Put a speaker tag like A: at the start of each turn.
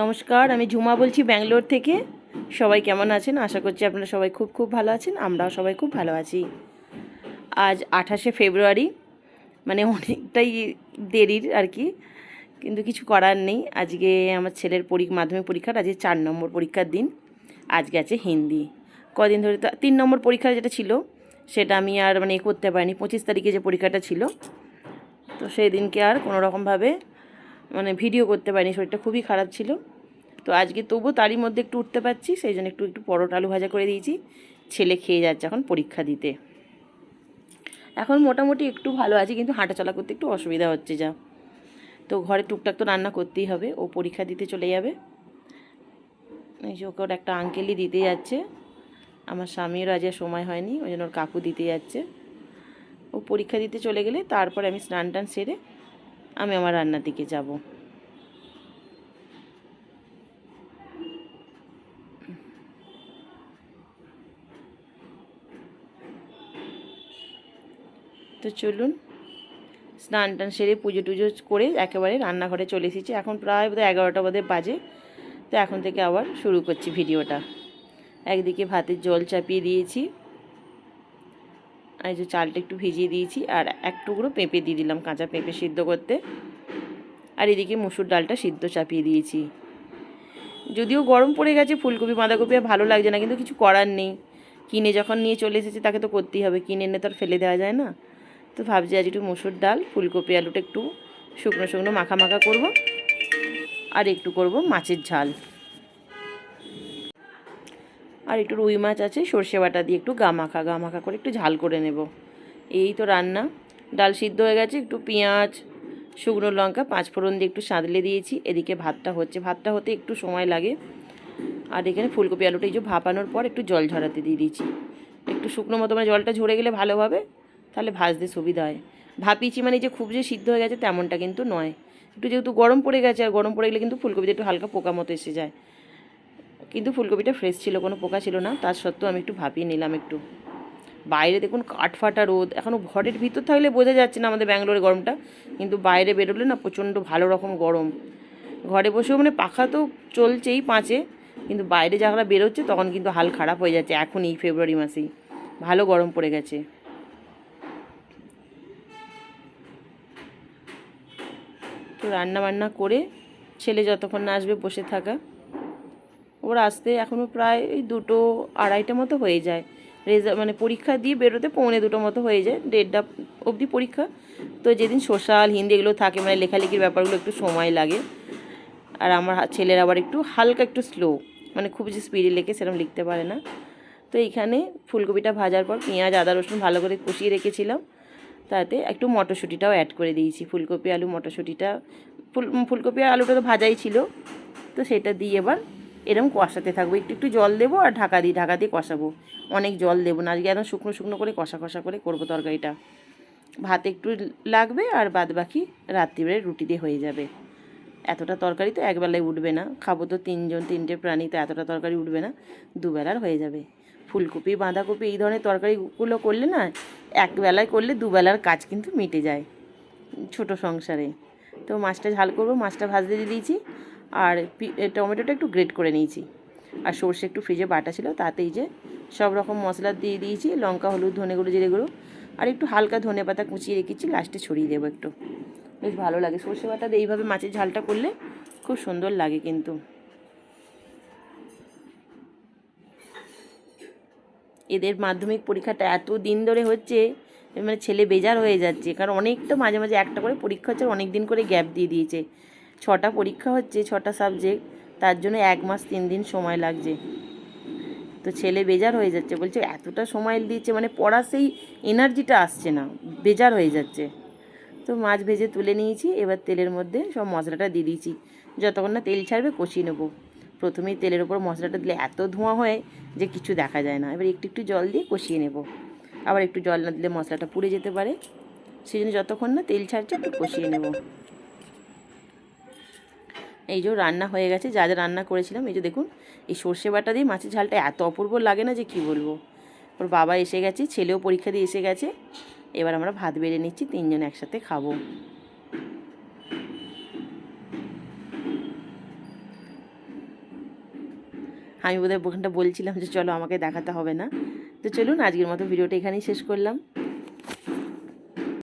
A: নমস্কার, আমি ঝুমা বলছি ব্যাঙ্গালোর থেকে। সবাই কেমন আছেন? আশা করছি আপনারা সবাই খুব খুব ভালো আছেন, আমরাও সবাই খুব ভালো আছি। আজ আঠাশে ফেব্রুয়ারি মানে অনেকটাই দেরির আর কি, কিন্তু কিছু করার নেই। আজকে আমার ছেলের পরী মাধ্যমিক পরীক্ষার, আজকে চার নম্বর পরীক্ষার দিন। আজকে আছে হিন্দি। কদিন ধরে তো, তিন নম্বর পরীক্ষা যেটা ছিল, সেটা আমি আর মানে করতে পারিনি। পঁচিশ তারিখে যে পরীক্ষাটা ছিল, তো সেই দিনকে আর কোনো রকমভাবে মানে ভিডিও করতে পারিনি, শরীরটা খুবই খারাপ ছিল। তো আজকে তবু তারই মধ্যে একটু উঠতে পারছি, সেই জন্য একটু একটু পরোটা আলু ভাজা করে দিয়েছি। ছেলে খেয়ে যাচ্ছে এখন পরীক্ষা দিতে। এখন মোটামুটি একটু ভালো আছে, কিন্তু হাঁটাচলা করতে একটু অসুবিধা হচ্ছে যা। তো ঘরে টুকটাক তো রান্না করতেই হবে, ও পরীক্ষা দিতে চলে যাবে। এই যে ওকে ওর একটা আঙ্কেলই দিতে যাচ্ছে। আমার স্বামীরও আজ সময় হয়নি, ওই জন্য ওর কাকু দিতে যাচ্ছে। ও পরীক্ষা দিতে চলে গেলে তারপর আমি স্নান টান সেরে আমি আমার রান্নার দিকে যাব। তো চলুন, স্নান টান সেরে পুজো টুজো করে একেবারে রান্নাঘরে চলে এসেছি। এখন প্রায় বোধহয় এগারোটা বোধহয় বাজে। তো এখন থেকে আবার শুরু করছি ভিডিওটা। একদিকে ভাতের জল চাপিয়ে দিয়েছি। এই যে চালটা একটু ভিজিয়ে দিয়েছি আর এক টুকরো পেঁপে দিয়ে দিলাম, কাঁচা পেঁপে সিদ্ধ করতে। আর এদিকে মুসুর ডালটা সিদ্ধ চাপিয়ে দিয়েছি। যদিও গরম পড়ে গেছে, ফুলকপি, বাঁধাকপি আর ভালো লাগছে না, কিন্তু কিছু করার নেই। কিনে যখন নিয়ে চলে এসেছে, তাকে তো করতেই হবে, কিনে এনে তো আর ফেলে দেওয়া যায় না। তো ভাবছি আজ একটু মুসুর ডাল, ফুলকপি, আলুটা একটু শুকনো শুকনো মাখা মাখা করব, আর একটু করব মাছের ঝাল। আর একটু রুই মাছ আছে, সর্ষে বাটা দিয়ে একটু গা মাখা গা মাখা করে একটু ঝাল করে নেব। এই তো রান্না। ডাল সিদ্ধ হয়ে গেছে, একটু পেঁয়াজ, শুকনো লঙ্কা, পাঁচ ফোড়ন দিয়ে একটু সাঁতলে দিয়েছি। এদিকে ভাতটা হচ্ছে, ভাতটা হতে একটু সময় লাগে। আর এখানে ফুলকপি আলুটা এই যে ভাপানোর পর একটু জল ঝরাতে দিয়ে দিয়েছি। একটু শুকনো মতো মানে জলটা ঝরে গেলে ভালোভাবে তাহলে ভাজতে সুবিধা হয়। ভাপিয়েছি মানে যে খুব যে সিদ্ধ হয়ে গেছে তেমনটা কিন্তু নয়। একটু যেহেতু গরম পড়ে গেছে, আর গরম পড়ে গেলে কিন্তু ফুলকপিতে একটু হালকা পোকা মতো এসে যায়। কিন্তু ফুলকপিটা ফ্রেশ ছিল, কোনো পোকা ছিল না। তার সত্ত্বেও আমি একটু ভাপিয়ে নিলাম একটু। বাইরে দেখুন কাঠফাটা রোদ এখনও ঘরের ভিতর থাকলে বোঝা যাচ্ছে না আমাদের ব্যাঙ্গালোরে গরমটা। কিন্তু বাইরে বেরোলে না প্রচণ্ড ভালো রকম গরম। ঘরে বসেও মানে পাখা তো চলছেই পাঁচে, কিন্তু বাইরে যারা বেরোচ্ছে তখন কিন্তু হাল খারাপ হয়ে যাচ্ছে, এখন এই ফেব্রুয়ারি মাসেই। ভালো গরম পড়ে গেছে। তো রান্না বান্না করে ছেলে যতক্ষণ না আসবে বসে থাকা। ওর আসতে এখনও প্রায় ওই দুটো আড়াইটা মতো হয়ে যায়। রেজাল্ট মানে পরীক্ষা দিয়ে বেরোতে পৌনে দুটো মতো হয়ে যায়, দেড়টা অবধি পরীক্ষা। তো যেদিন সোশ্যাল, হিন্দি এগুলো থাকে মানে লেখালেখির ব্যাপারগুলো একটু সময় লাগে। আর আমার ছেলের আবার একটু হালকা একটু স্লো মানে খুব যে স্পিডে লেখে সেরকম লিখতে পারে না। তো এইখানে ফুলকপিটা ভাজার পর পেঁয়াজ, আদা, রসুন ভালো করে কষিয়ে রেখেছিলাম। তাতে একটু মটরশুঁটিটাও অ্যাড করে দিয়েছি। ফুলকপি, আলু, মটরশুঁটিটা, ফুল ফুলকপি আর আলুটা তো ভাজাই ছিল। তো সেটা দিয়ে এবার এরকম কষাতে থাকব। একটু একটু জল দেবো আর ঢাকা দিই ঢাকা দিয়ে কষাবো। অনেক জল দেবো না, আজকে একদম শুকনো শুকনো করে কষা কষা করে করব তরকারিটা। ভাত একটু লাগবে আর বাদ বাকি রাত্রিবেলায় রুটি দিয়ে হয়ে যাবে। এতটা তরকারি তো একবেলায় উঠবে না। খাব তো তিনজন, তিনটে প্রাণী, তো এতটা তরকারি উঠবে না। দুবেলার হয়ে যাবে। ফুলকপি, বাঁধাকপি এই ধরনের তরকারিগুলো করলে না, একবেলায় করলে দুবেলার কাজ কিন্তু মিটে যায়। ছোট সংসারে। তো মাছটা ঝাল করব, মাছটা ভাজতে দিয়ে দিয়েছি। আর টমেটোটা একটু গ্রেট করে নিয়েছি। আর সর্ষে একটু ফ্রিজে বাটা ছিল, তাতেই যে সব রকম মশলা দিয়ে দিয়েছি, লঙ্কা, হলুদ, ধনে গুঁড়ো, জিরে গুঁড়ো, আর একটু হালকা ধনে পাতা কুচিয়ে রেখেছি, লাস্টে ছড়িয়ে দেবো একটু। বেশ ভালো লাগে সর্ষে বাটা দিয়ে এইভাবে মাছের ঝালটা করলে খুব সুন্দর লাগে কিন্তু। এদের মাধ্যমিক পরীক্ষাটা এত দিন ধরে হচ্ছে মানে ছেলে বেজার হয়ে যাচ্ছে, কারণ অনেকটা মাঝে মাঝে একটা করে পরীক্ষা হচ্ছে অনেক দিন করে গ্যাপ দিয়ে দিয়েছে। ছটা পরীক্ষা হচ্ছে, ছটা সাবজেক্ট তার জন্য এক মাস তিন দিন সময় লাগছে। তো ছেলে বেজার হয়ে যাচ্ছে, বলছে এতটা সময় দিচ্ছে মানে পড়া সেই এনার্জিটা আসছে না, বেজার হয়ে যাচ্ছে। তো মাছ ভেজে তুলে নিয়েছি, এবার তেলের মধ্যে সব মশলাটা দিয়ে দিয়েছি। যতক্ষণ না তেল ছাড়বে কষিয়ে নেব। প্রথমেই তেলের ওপর মশলাটা দিলে এত ধোঁয়া হয় যে কিছু দেখা যায় না। এবার একটু একটু জল দিয়ে কষিয়ে নেব। আবার একটু জল না দিলে মশলাটা পুড়ে যেতে পারে। সেই জন্য যতক্ষণ না তেল ছাড়ছে, একটু কষিয়ে নেব। এই যে রান্না হয়ে গেছে, যা যা রান্না করেছিলাম, এই যে দেখুন, এই সর্ষে বাটা দিয়ে মাছের ঝালটা এত অপূর্ব লাগে না যে কি বলব। ওর বাবা এসে গেছে, ছেলেও পরীক্ষা দিয়ে এসে গেছে, এবার আমরা ভাত বেড়ে নিচ্ছি, তিনজন একসাথে খাব। আমি বোধহয় ওখানটা বলছিলাম যে চলো আমাকে দেখাতে হবে না। তো চলুন, আজকের মতো ভিডিওটা এখানেই শেষ করলাম।